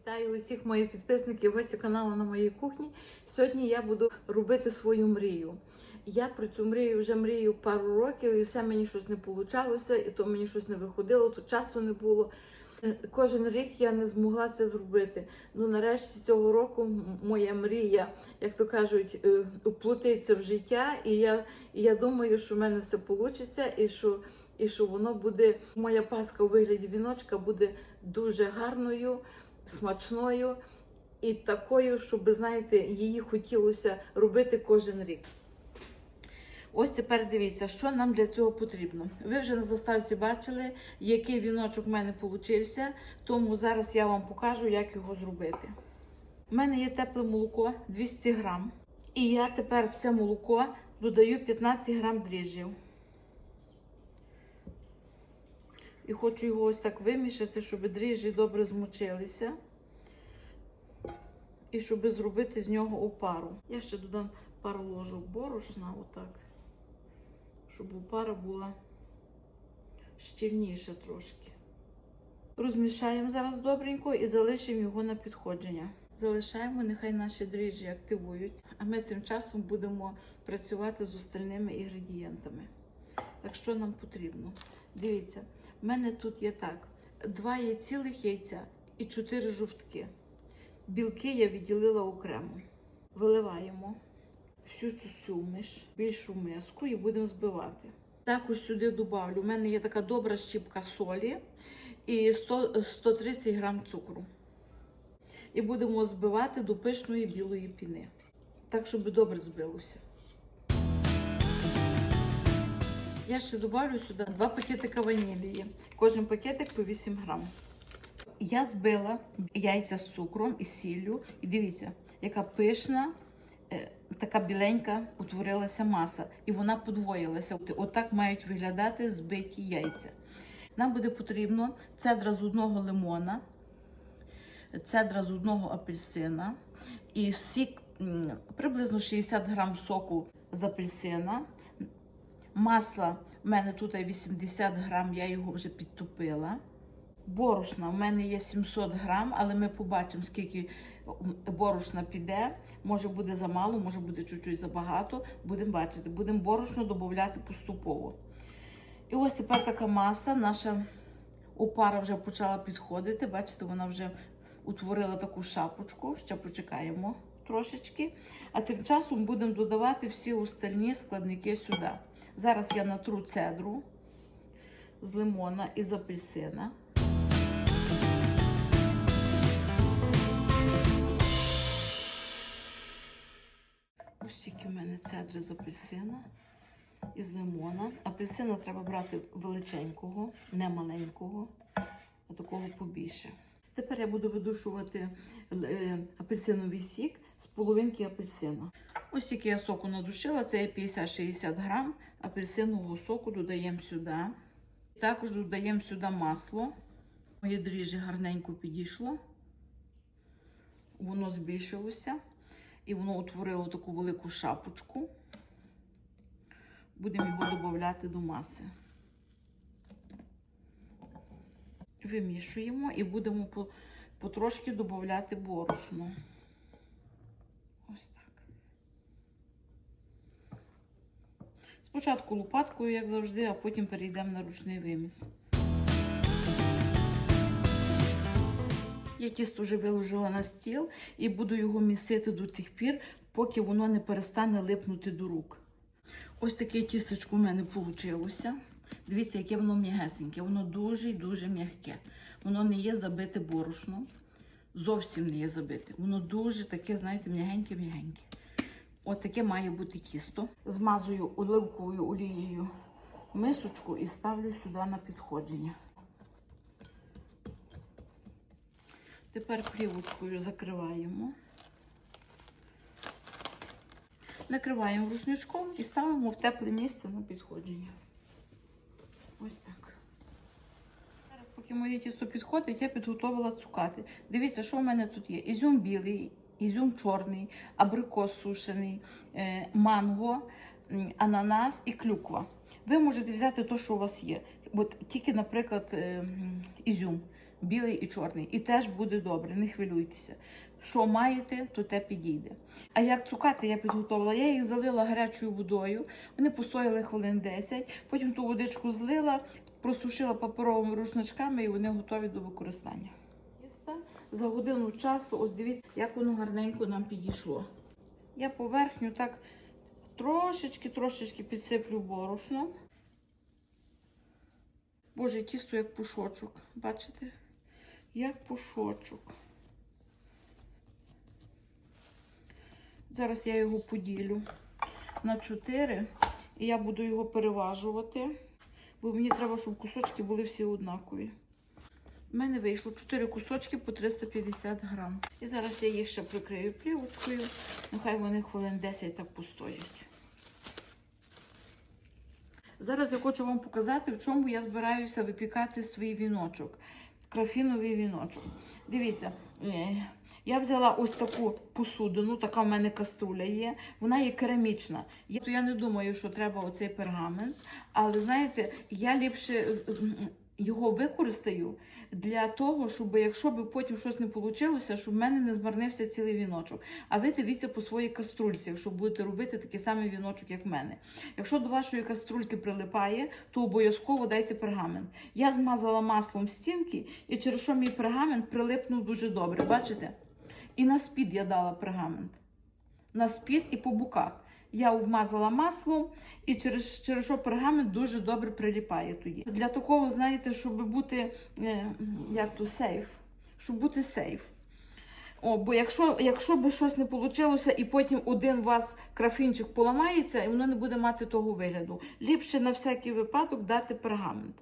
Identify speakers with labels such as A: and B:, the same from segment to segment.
A: Вітаю усіх моїх підписників гості каналу на моїй кухні. Сьогодні я буду робити свою мрію. Я про цю мрію вже мрію пару років, і все мені щось не вийшло, і то мені щось не виходило, то часу не було. Кожен рік я не змогла це зробити. Ну нарешті цього року моя мрія, як то кажуть, е, вплотиться в життя, і я, і я думаю, що в мене все вийде, і що, і що воно буде. Моя паска у вигляді віночка буде дуже гарною, смачною і такою, щоб, знаєте, її хотілося робити кожен рік. Ось тепер дивіться, що нам для цього потрібно. Ви вже на заставці бачили, який віночок в мене вийшов, тому зараз я вам покажу, як його зробити. У мене є тепле молоко 200 грам. І я тепер в це молоко додаю 15 грам дріжджів. І хочу його ось так вимішати, щоб дріжджі добре змочилися. І щоб зробити з нього опару. Я ще додам пару ложок борошна, отак щоб опара була щільніша трошки. Розмішаємо зараз добренько і залишимо його на підходження. Залишаємо, нехай наші дріжджі активують, а ми тим часом будемо працювати з остальними інгредієнтами. Так що нам потрібно? Дивіться, в мене тут є так: два є цілих яйця і чотири жовтки. Білки я відділила окремо. Виливаємо всю цю суміш, більшу миску і будемо збивати. Також сюди додавлю. У мене є така добра щіпка солі і 100, 130 грам цукру. І будемо збивати до пишної білої піни. Так, щоб добре збилося. Я ще додавлю сюди два пакетика ванілії. Кожен пакетик по 8 грам. Я збила яйця з цукром і сіллю. І дивіться, яка пишна, е, така біленька утворилася маса. І вона подвоїлася. Отак мають виглядати збиті яйця. Нам буде потрібно цедра з одного лимона, цедра з одного апельсина і сік приблизно 60 грам соку з апельсина. Масла в мене тут 80 грам, я його вже підтопила. Борошна в мене є 700 грам, але ми побачимо, скільки борошна піде. Може буде замало, може буде чуть-чуть забагато. Будемо бачити. Будемо борошно додати поступово. І ось тепер така маса, наша опара вже почала підходити. Бачите, вона вже утворила таку шапочку. Ще почекаємо трошечки. А тим часом будемо додавати всі остальні складники сюди. Зараз я натру цедру з лимона і з апельсина. Ось скільки в мене цедри з апельсина і з лимона. Апельсина треба брати величенького, не маленького, а такого побільше. Тепер я буду видушувати е, апельсиновий сік з половинки апельсина. Ось скільки я соку надушила, це є 50-60 грам апельсинового соку додаємо сюди. Також додаємо сюди масло. Моє дріжджі гарненько підійшло. Воно збільшилося. І воно утворило таку велику шапочку. Будемо його додати до маси. Вимішуємо і будемо потрошки додати борошно. Ось так. Спочатку лопаткою, як завжди, а потім перейдемо на ручний виміс. Я тісто вже виложила на стіл і буду його місити до тих пір, поки воно не перестане липнути до рук. Ось таке тісточко в мене вийшло. Дивіться, яке воно м'ягесеньке. Воно дуже і дуже м'яке. Воно не є забите борошном. Зовсім не є забите. Воно дуже таке, знаєте, м'ягеньке-м'ягеньке. От таке має бути тісто. Змазую оливковою олією мисочку і ставлю сюди на підходження. Тепер плівочкою закриваємо. Накриваємо рушничком і ставимо в тепле місце на підходження. Ось так. Поки моє тісто підходить, я підготувала цукати. Дивіться, що в мене тут є: ізюм білий, ізюм чорний, абрикос сушений, е, манго, ананас і клюква. Ви можете взяти те, що у вас є. От тільки, наприклад, е, ізюм. білий і чорний. І теж буде добре, не хвилюйтеся. Що маєте, то те підійде. А як цукати я підготувала? Я їх залила гарячою водою. Вони постояли хвилин 10, потім ту водичку злила, просушила паперовими рушничками і вони готові до використання. Тіста За годину часу, ось дивіться, як воно гарненько нам підійшло. Я поверхню так трошечки-трошечки підсиплю борошно. Боже, тісто як пушочок. Бачите? Як пушочок. Зараз я його поділю на 4 і я буду його переважувати, бо мені треба, щоб кусочки були всі однакові. У мене вийшло 4 кусочки по 350 грам. І зараз я їх ще прикрию плівочкою. Нехай вони хвилин 10 так постоять. Зараз я хочу вам показати, в чому я збираюся випікати свій віночок. Крафіновий віночок. Дивіться, е, я взяла ось таку посудину, така в мене каструля є. Вона є керамічна. Я, то я не думаю, що треба оцей пергамент, але знаєте, я ліпше його використаю для того, щоб якщо би потім щось не вийшло, щоб в мене не змарнився цілий віночок. А ви дивіться по своїй каструльці, якщо будете робити такий самий віночок, як в мене. Якщо до вашої каструльки прилипає, то обов'язково дайте пергамент. Я змазала маслом стінки, і через що мій пергамент прилипнув дуже добре. Бачите? І на спід я дала пергамент. На спід і по боках. Я обмазала маслом, і через, через що пергамент дуже добре приліпає тоді. Для такого, знаєте, щоб бути е, як то сейф, щоб бути сейф. О, бо якщо, якщо би щось не вийшло, і потім один у вас крафінчик поламається, і воно не буде мати того вигляду. Ліпше на всякий випадок дати пергамент.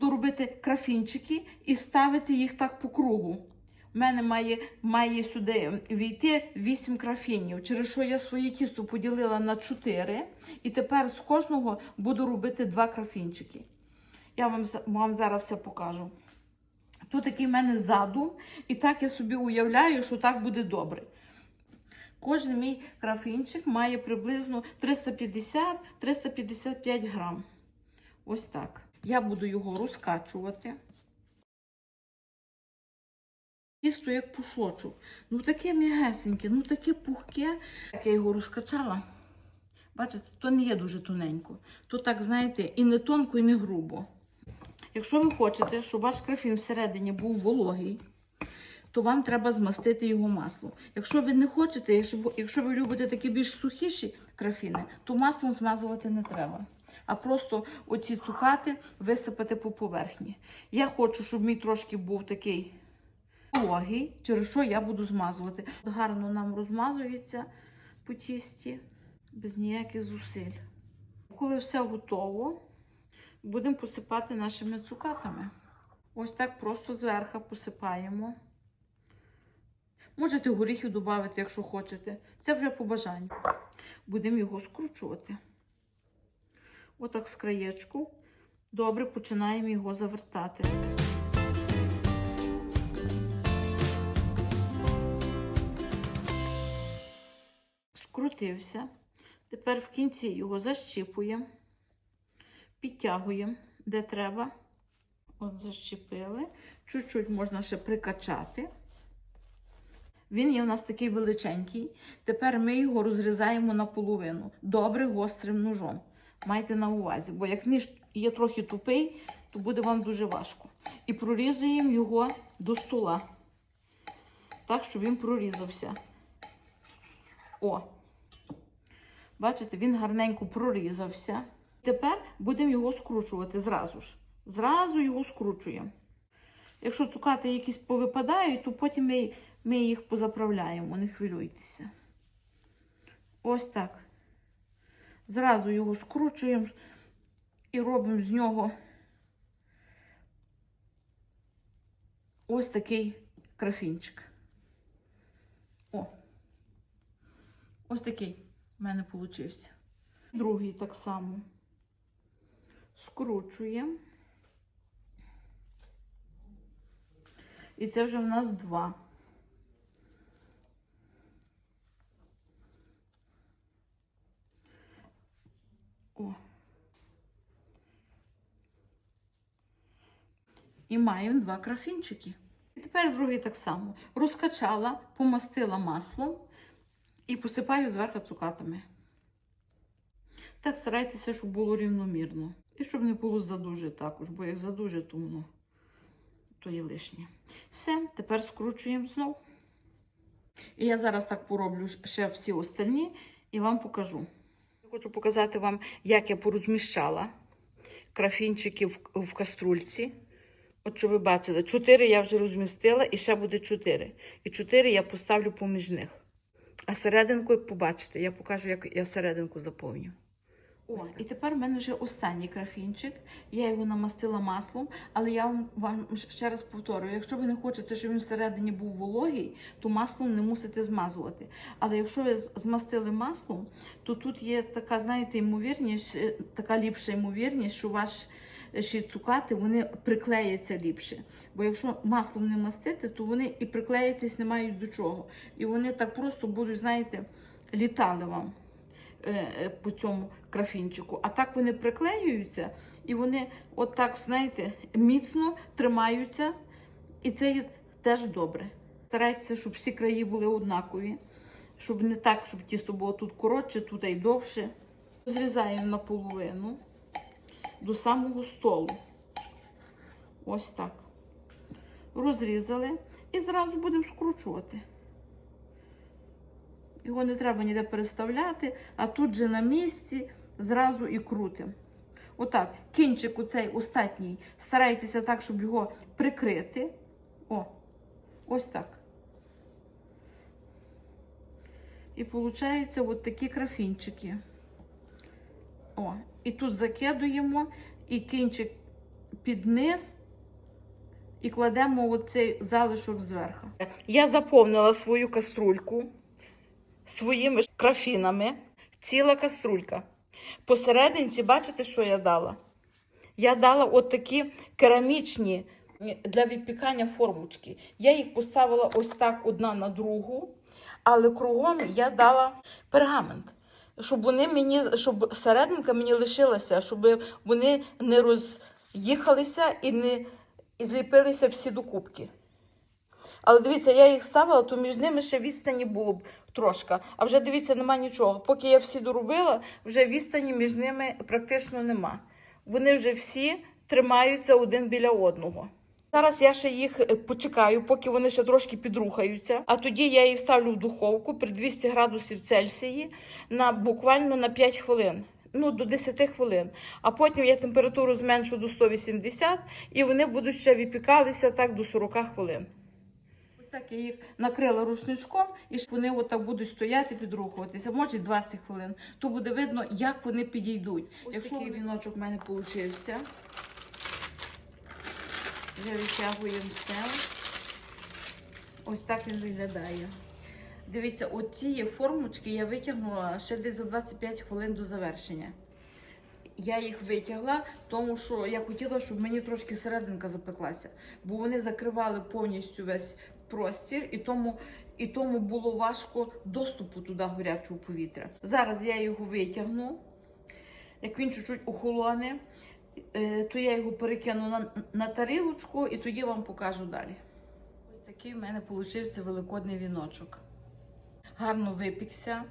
A: Буду робити крафінчики і ставити їх так по кругу. У мене має, має сюди війти 8 крафінів, через що я своє тісто поділила на 4, і тепер з кожного буду робити 2 крафінчики. Я вам, вам зараз все покажу. Тут такий в мене задум, і так я собі уявляю, що так буде добре. Кожен мій крафінчик має приблизно 350-355 грам. Ось так. Я буду його розкачувати. Тісто як пушочок. Ну таке м'ягесеньке, ну таке пухке. Як я його розкачала. Бачите, то не є дуже тоненько. То так, знаєте, і не тонко, і не грубо. Якщо ви хочете, щоб ваш крафін всередині був вологий, то вам треба змастити його маслом. Якщо ви не хочете, якщо ви любите такі більш сухіші крафіни, то маслом змазувати не треба. А просто оці цукати висипати по поверхні. Я хочу, щоб мій трошки був такий вологий, через що я буду змазувати. Гарно нам розмазується по тісті, без ніяких зусиль. Коли все готово, будемо посипати нашими цукатами. Ось так просто зверху посипаємо. Можете горіхів додати, якщо хочете. Це вже по бажанню. Будемо його скручувати. Отак з краєчку. Добре, починаємо його завертати. Скрутився. Тепер в кінці його защіпуємо, підтягуємо, де треба. От защепили. Чуть-чуть можна ще прикачати. Він є у нас такий величенький. Тепер ми його розрізаємо наполовину. Добре гострим ножом. Майте на увазі, бо як ніж є трохи тупий, то буде вам дуже важко. І прорізуємо його до стола. Так, щоб він прорізався. О! Бачите, він гарненько прорізався. Тепер будемо його скручувати зразу ж. Зразу його скручуємо. Якщо цукати якісь повипадають, то потім ми, ми їх позаправляємо, не хвилюйтеся. Ось так. Зразу його скручуємо і робимо з нього ось такий крафінчик. О. Ось такий в мене получився. Другий так само скручуємо. І це вже в нас два. О. І маємо два крафінчики. І тепер другий так само. Розкачала, помастила маслом і посипаю зверху цукатами. Так старайтеся, щоб було рівномірно. І щоб не було задуже також, бо як задуже, то воно то є лишнє. Все, тепер скручуємо знову. І я зараз так пороблю ще всі остальні і вам покажу. Я Хочу показати вам, як я порозміщала крафінчики в, в каструльці. От що ви бачили, чотири я вже розмістила і ще буде чотири. І чотири я поставлю поміж них. А серединку, побачите, я покажу, як я серединку заповню. О, і тепер в мене вже останній крафінчик. Я його намастила маслом, але я вам, вам ще раз повторюю: якщо ви не хочете, щоб він всередині був вологий, то маслом не мусите змазувати. Але якщо ви змастили маслом, то тут є така, знаєте, ймовірність, е, така ліпша ймовірність, що ваш ще цукати вони приклеяться ліпше. Бо якщо маслом не мастити, то вони і приклеїтись не мають до чого. І вони так просто будуть, знаєте, літали вам е, е, по цьому крафінчику. А так вони приклеюються і вони от знаєте, міцно тримаються. І це є теж добре. Старайтеся, щоб всі краї були однакові, щоб не так, щоб тісто було тут коротше, тут і довше. Зрізаємо наполовину до самого столу. Ось так. Розрізали і зразу будемо скручувати. Його не треба ніде переставляти, а тут же на місці зразу і крутимо. Отак, кінчик у цей остатній, старайтеся так, щоб його прикрити. О, ось так. І виходить от такі крафінчики. О, і тут закидуємо, і кінчик під низ, і кладемо оцей залишок зверху. Я заповнила свою каструльку своїми крафінами. Ціла каструлька. Посерединці, бачите, що я дала? Я дала от такі керамічні для випікання формочки. Я їх поставила ось так одна на другу, але кругом я дала пергамент. Щоб вони мені, щоб серединка мені лишилася, щоб вони не роз'їхалися і не і зліпилися всі докупки. Але дивіться, я їх ставила, то між ними ще відстані було б трошки. А вже дивіться, нема нічого. Поки я всі доробила, вже відстані між ними практично нема. Вони вже всі тримаються один біля одного. Зараз я ще їх е, почекаю, поки вони ще трошки підрухаються. А тоді я їх ставлю в духовку при 200 градусів Цельсії на буквально на 5 хвилин. Ну, до 10 хвилин. А потім я температуру зменшу до 180 і вони будуть ще випікалися так до 40 хвилин. Ось так я їх накрила рушничком, і вони отак будуть стояти, підрухуватися. Може 20 хвилин. То буде видно, як вони підійдуть.
B: Ось
A: Якщо
B: такий
A: віночок в мене получився, вже витягуємо все. Ось так він виглядає. Дивіться, от ці формочки я витягнула ще десь за 25 хвилин до завершення. Я їх витягла, тому що я хотіла, щоб мені трошки серединка запеклася, бо вони закривали повністю весь простір, і тому, і тому було важко доступу туди гарячого повітря. Зараз я його витягну. Як він чуть-чуть охолоне, то я його перекину на, на тарілочку і тоді вам покажу далі. Ось такий в мене вийшов великодний віночок. Гарно випікся.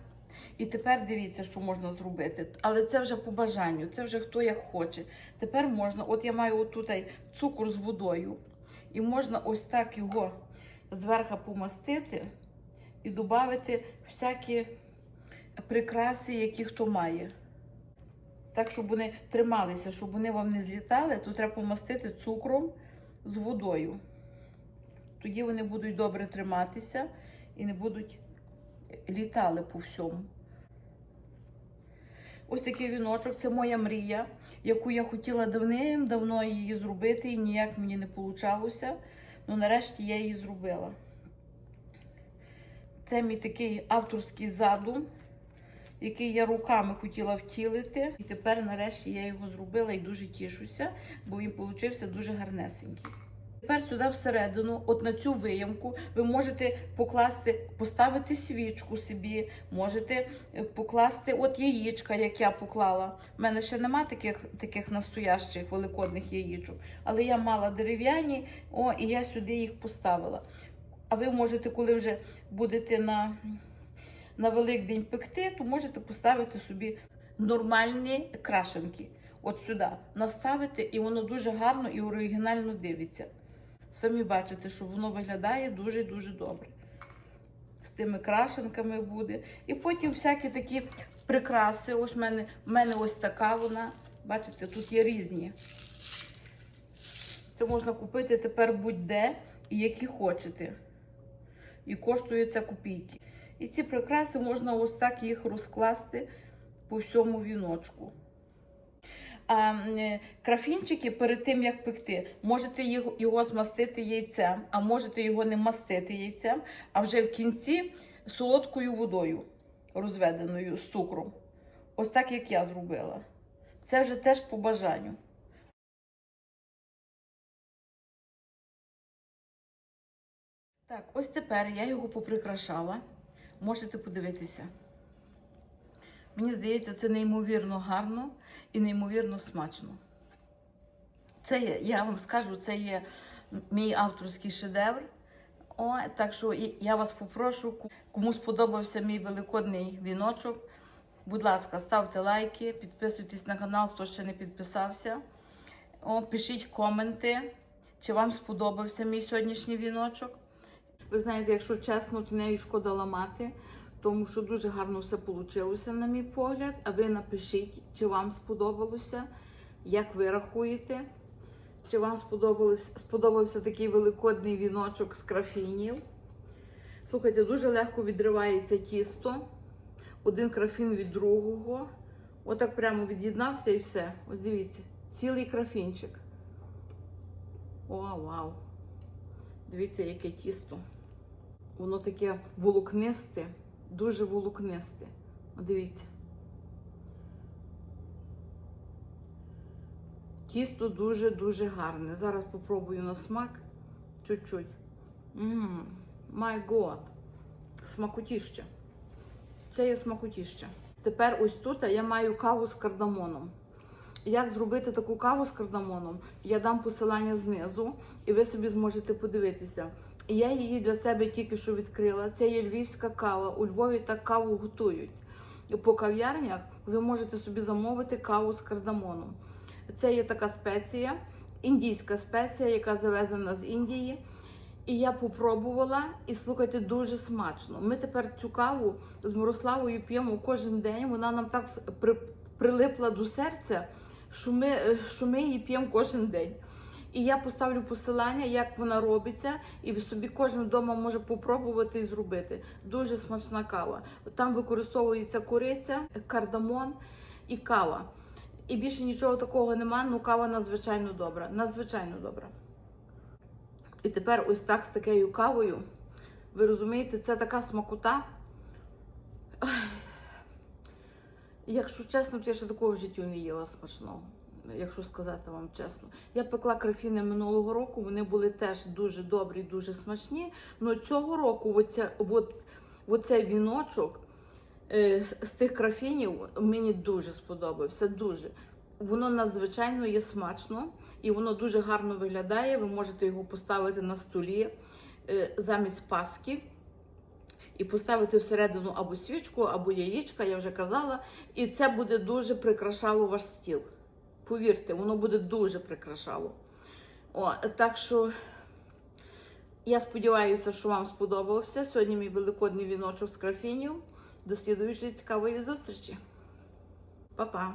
A: І тепер дивіться, що можна зробити. Але це вже по бажанню, це вже хто як хоче. Тепер можна, от я маю отут цукор з водою, і можна ось так його зверху помастити і додати всякі прикраси, які хто має. Так, щоб вони трималися, щоб вони вам не злітали, то треба помастити цукром з водою. Тоді вони будуть добре триматися і не будуть літали по всьому. Ось такий віночок це моя мрія, яку я хотіла давним-давно її зробити, і ніяк мені не вийшло. Ну, нарешті я її зробила. Це мій такий авторський задум, який я руками хотіла втілити. І тепер, нарешті, я його зробила і дуже тішуся, бо він вийшов дуже гарнесенький. Тепер сюди всередину, от на цю виямку, ви можете покласти, поставити свічку собі, можете е, покласти от яєчка, як я поклала. У мене ще нема таких, таких настоящих великодних яєчок, але я мала дерев'яні, о, і я сюди їх поставила. А ви можете, коли вже будете на, на Великдень пекти, то можете поставити собі нормальні крашенки. От сюди наставити, і воно дуже гарно і оригінально дивиться. Самі бачите, що воно виглядає дуже-дуже добре. З тими крашенками буде. І потім всякі такі прикраси. Ось в мене, в мене ось така вона. Бачите, тут є різні. Це можна купити тепер будь-де і які хочете. І коштує це копійки. І ці прикраси можна ось так їх розкласти по всьому віночку. А крафінчики перед тим як пекти, можете його змастити яйцем, а можете його не мастити яйцем, а вже в кінці солодкою водою, розведеною з цукром. Ось так, як я зробила. Це вже теж по бажанню. Так, ось тепер я його поприкрашала. Можете подивитися. Мені здається, це неймовірно гарно і неймовірно смачно. Це є, я вам скажу, це є мій авторський шедевр. О, так що я вас попрошу, кому сподобався мій великодний віночок. Будь ласка, ставте лайки, підписуйтесь на канал, хто ще не підписався. О, пишіть коменти, чи вам сподобався мій сьогоднішній віночок. Ви знаєте, якщо чесно, то нею шкода ламати, тому що дуже гарно все вийшло, на мій погляд. А ви напишіть, чи вам сподобалося, як ви рахуєте, чи вам сподобався, такий великодний віночок з крафінів. Слухайте, дуже легко відривається тісто. Один крафін від другого. Отак прямо від'єднався і все. Ось дивіться, цілий крафінчик. О, вау! Дивіться, яке тісто. Воно таке волокнисте, дуже волокнисте. Дивіться. Тісто дуже-дуже гарне. Зараз попробую на смак. Чуть-чуть. Май год. Смакотіще. Це є смакотіще. Тепер ось тут я маю каву з кардамоном. Як зробити таку каву з кардамоном? Я дам посилання знизу, і ви собі зможете подивитися. Я її для себе тільки що відкрила. Це є львівська кава. У Львові так каву готують. По кав'ярнях ви можете собі замовити каву з кардамоном. Це є така спеція, індійська спеція, яка завезена з Індії. І я попробувала, і слухайте, дуже смачно. Ми тепер цю каву з Мирославою п'ємо кожен день. Вона нам так при, прилипла до серця, що ми, е, що ми її п'ємо кожен день. І я поставлю посилання, як вона робиться, і собі кожен вдома може попробувати і зробити. Дуже смачна кава. Там використовується кориця, кардамон і кава. І більше нічого такого немає, ну кава надзвичайно добра. Надзвичайно добра. І тепер ось так з такою кавою. Ви розумієте, це така смакота. Ой. Якщо чесно, то я ще такого в житті не їла смачного. Якщо сказати вам чесно. Я пекла крафіни минулого року, вони були теж дуже добрі, дуже смачні. Але цього року оця, от, оцей віночок е, з тих крафінів мені дуже сподобався. Дуже. Воно надзвичайно є смачно і воно дуже гарно виглядає. Ви можете його поставити на столі е, замість паски і поставити всередину або свічку, або яєчка, я вже казала. І це буде дуже прикрашало ваш стіл. Повірте, воно буде дуже прикрашало. О, так що я сподіваюся, що вам сподобався. Сьогодні мій великодний віночок з крафінів. До слідуючої цікавої зустрічі. Па-па!